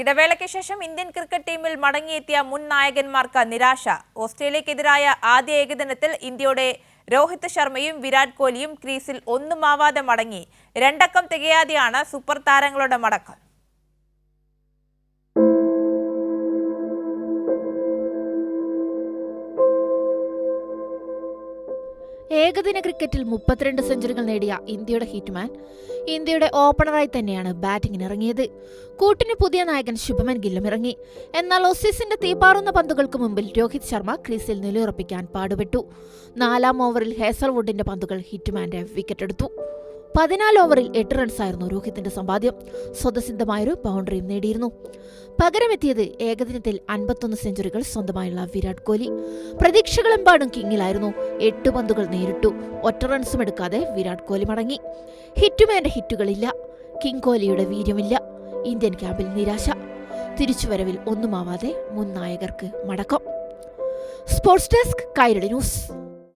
ഇടവേളയ്ക്ക് ശേഷം Indian cricket ടീമിൽ മടങ്ങിയെത്തിയ മുൻ നായകന്മാർക്ക് നിരാശ. ഓസ്ട്രേലിയക്കെതിരായ ആദ്യ ഏകദിനത്തിൽ ഇന്ത്യയുടെ രോഹിത് ശർമ്മയും വിരാട് കോഹ്ലിയും ക്രീസിൽ ഒന്നുമാവാതെ മടങ്ങി. രണ്ടക്കം തികയാതെയാണ് സൂപ്പർ താരങ്ങളുടെ മടക്കം. ഏകദിന ക്രിക്കറ്റിൽ മുപ്പത്തിരണ്ട് സെഞ്ചുറികൾ നേടിയ ഇന്ത്യയുടെ ഹിറ്റ്മാൻ ഇന്ത്യയുടെ ഓപ്പണറായി തന്നെയാണ് ബാറ്റിംഗിന് ഇറങ്ങിയത് കൂട്ടിന് പുതിയ നായകൻ ശുഭമൻ ഗില്ലും ഇറങ്ങി. എന്നാൽ ഒസീസിന്റെ തീപാറുന്ന പന്തുകൾക്ക് മുമ്പിൽ രോഹിത് ശർമ്മ ക്രീസിൽ നിലയുറപ്പിക്കാൻ പാടുപെട്ടു. നാലാം ഓവറിൽ ഹേസൽവുഡിന്റെ പന്തുകൾ ഹിറ്റ്മാന്റെ വിക്കറ്റെടുത്തു. പതിനാല് ഓവറിൽ എട്ട് റൺസായിരുന്നു രോഹിത്തിന്റെ സമ്പാദ്യം. സ്വതസിദ്ധമായൊരു ബൗണ്ടറിയും നേടിയിരുന്നു. പകരമെത്തിയത് ഏകദിനത്തിൽ അൻപത്തൊന്ന് സെഞ്ചുറികൾ സ്വന്തമായുള്ള വിരാട് കോഹ്ലി. പ്രതീക്ഷകളെമ്പാടും കിങ്ങിലായിരുന്നു. എട്ട് പന്തുകൾ നേരിട്ടു. ഒറ്റ റൺസും എടുക്കാതെ വിരാട് കോഹ്ലി മടങ്ങി. ഹിറ്റുമാന്റെ ഹിറ്റുകളില്ല. കിങ് കോഹ്ലിയുടെ വീര്യമില്ല. ഇന്ത്യൻ ക്യാമ്പിൽ നിരാശ. തിരിച്ചുവരവിൽ ഒന്നുമാവാതെ മുൻ നായകർക്ക് മടക്കം. Sports desk Kairali news.